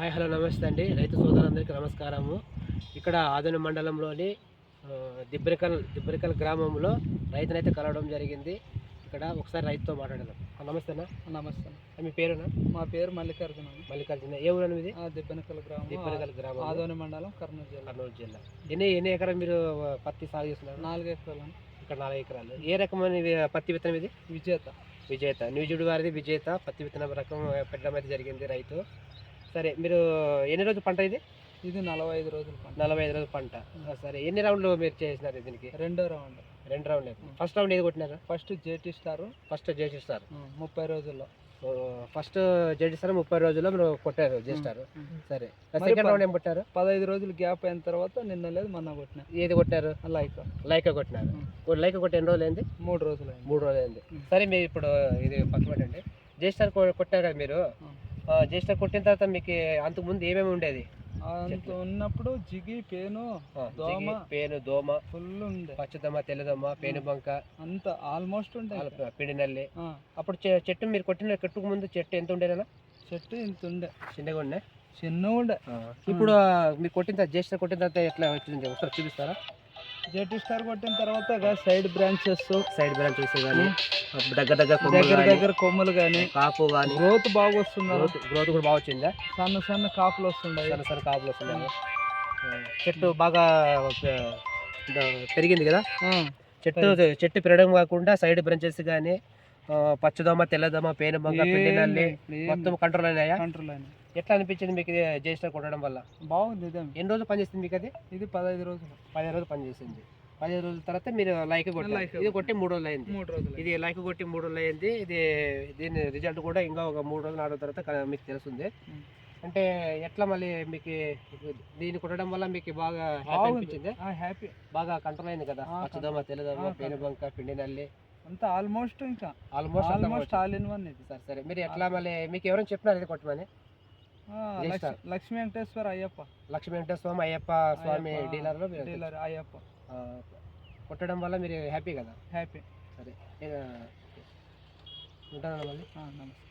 Hi hello నమస్తే అండి. రైతు సోదరులందరికీ నమస్కారము. ఇక్కడ ఆదోని మండలంలోని దిబ్బరికల్ దిబ్బరికల్ గ్రామంలో రైతునైతే కలవడం జరిగింది. ఇక్కడ ఒకసారి రైతుతో మాట్లాడదాం. ఆ, నమస్తే మీ పేరునా? మా పేరు మల్లికార్జున మల్లికార్జున. ఏ ఊరు ఇది దిబ్బనకల్ గ్రామం. దిబ్బరికల్ గ్రామం. ఆదోని మండలం కర్నూలు జిల్లా. కర్నూలు జిల్లా. ఎన్ని ఎన్ని ఎకరం మీరు పత్తి సాగు చేస్తున్నారు? నాలుగు ఎకరాలు ఇక్కడ నాలుగు ఎకరాలు. ఏ రకమైన పత్తి విత్తనం ఇది? విజేత. విజేత. న్యూజుడు వారిది విజేత. పత్తి విత్తనం రకం పెట్టడం అయితే జరిగింది రైతు. సరే మీరు ఎన్ని రోజులు పంట ఇది? ఇది నలభై ఐదు రోజుల పంట. నలభై ఐదు రోజుల పంట. సరే ఎన్ని రౌండ్లు మీరు చేసినారు దీనికి? రెండో రౌండ్. రెండు రౌండ్లు. ఫస్ట్ రౌండ్ ఏది కొట్టినారు? First JT star. ఫస్ట్ జేసిస్తారు ముప్పై రోజుల్లో. ఫస్ట్ జేసిస్తారు ముప్పై రోజుల్లో మీరు కొట్టారు జేస్తారు సరే సెకండ్ రౌండ్ ఏం కొట్టారు? పదహైదు రోజులు గ్యాప్ అయిన తర్వాత నిన్న లేదు మొన్న కొట్టిన. ఏది కొట్టారు? లైక్. లైకా కొట్టినారు. లైకా కొట్టి ఎన్ని రోజులు అయింది? మూడు రోజులు మూడు రోజులు అయింది. సరే మీరు ఇప్పుడు ఇది పక్కన పెట్టండి. జేస్టార్ కొట్టారు కదా మీరు? జేస్టార్ కొట్టిన తర్వాత మీకు అంతకు ముందు ఏమేమి ఉండేది? అంత ఉన్నప్పుడు జిగి పేను దోమ. పేను దోమ ఫుల్ ఉండే. పచ్చదమ్మ తెల్లదమ్మ పేను బంక అంత ఆల్మోస్ట్ ఉండే. ఆల- పిండి నల్లి. ఆ, అప్పుడు చెట్టు మీరు కొట్టిన చెట్టుకు ముందు చెట్టు ఎంత ఉండేనా చెట్టు ఇంత ఉండే. చిన్నగా ఉండే? చిన్న ఉండే. ఇప్పుడు మీరు కొట్టిన తర్వాత జ్యేష్ఠ కొట్టిన తర్వాత ఎట్లా వచ్చింది ఒకసారి చూపిస్తారా? జేటీ స్టార్ కొట్టిన తర్వాత సైడ్ బ్రాంచెస్ సైడ్ బ్రాంచెస్ కానీ దగ్గర దగ్గర దగ్గర దగ్గర కొమ్మలు కానీ కాపు కానీ గ్రోత్ బాగా వస్తున్నారు గ్రోత్ కూడా బాగా వచ్చిందా సన్న సన్న కాపులు వస్తున్నాయి సన్న సన్న కాపులు వస్తున్నాయి ఆ, చెట్టు బాగా పెరిగింది కదా? చెట్టు చెట్టు పెరగడం కాకుండా సైడ్ బ్రాంచెస్ కానీ పచ్చదమ్మ తెల్లదమ్మ పేను బంక పిండి నల్లి మొత్తం కంట్రోల్ అయినాయా? కంట్రోల్ అయినాయి. ఎట్లా అనిపించింది మీకు ఇది జ్యేష్ఠ కొట్టడం వల్ల? బాగుంది ఎన్ని రోజులు పనిచేస్తుంది మీకు అది? ఇది పదహైదు రోజులు. పదిహేను రోజులు పనిచేసింది పదిహేను రోజుల తర్వాత మీరు లైక్ కొట్టారు. లైక్ ఇది కొట్టి మూడు రోజులు అయింది. మూడు రోజులు ఇది లైక్ కొట్టి మూడు రోజులు అయింది. ఇది దీని రిజల్ట్ కూడా ఇంకా ఒక మూడు రోజులు నాలుగు తర్వాత మీకు తెలుస్తుంది. అంటే ఎట్లా మళ్ళీ మీకు దీన్ని కొట్టడం వల్ల మీకు బాగా హ్యాపీ అనిపించింది? హ్యాపీ బాగా కంట్రోల్ అయింది కదా? ఆ, పచ్చదమ్మ తెల్లదమ్మ ఆ, పేను బంక పిండి నల్లి. అంతా ఆల్మోస్ట్ ఇంకా. Almost almost all in one ఇది. సరే సరే. మీరు ఎట్లా మళ్ళీ మీకు ఎవరైనా చెప్పినారు ఇది కొట్టమని? లక్ష్మీ- వెంకటేశ్వర అయ్యప్ప. లక్ష్మీ వెంకటేశ్వర స్వామి అయ్యప్ప స్వామి డీలర్లో మీరు డీలర్ అయ్యప్ప. కొట్టడం వల్ల మీరు హ్యాపీ కదా? హ్యాపీ. సరే. ఉంటాను మళ్ళీ? నమస్తే.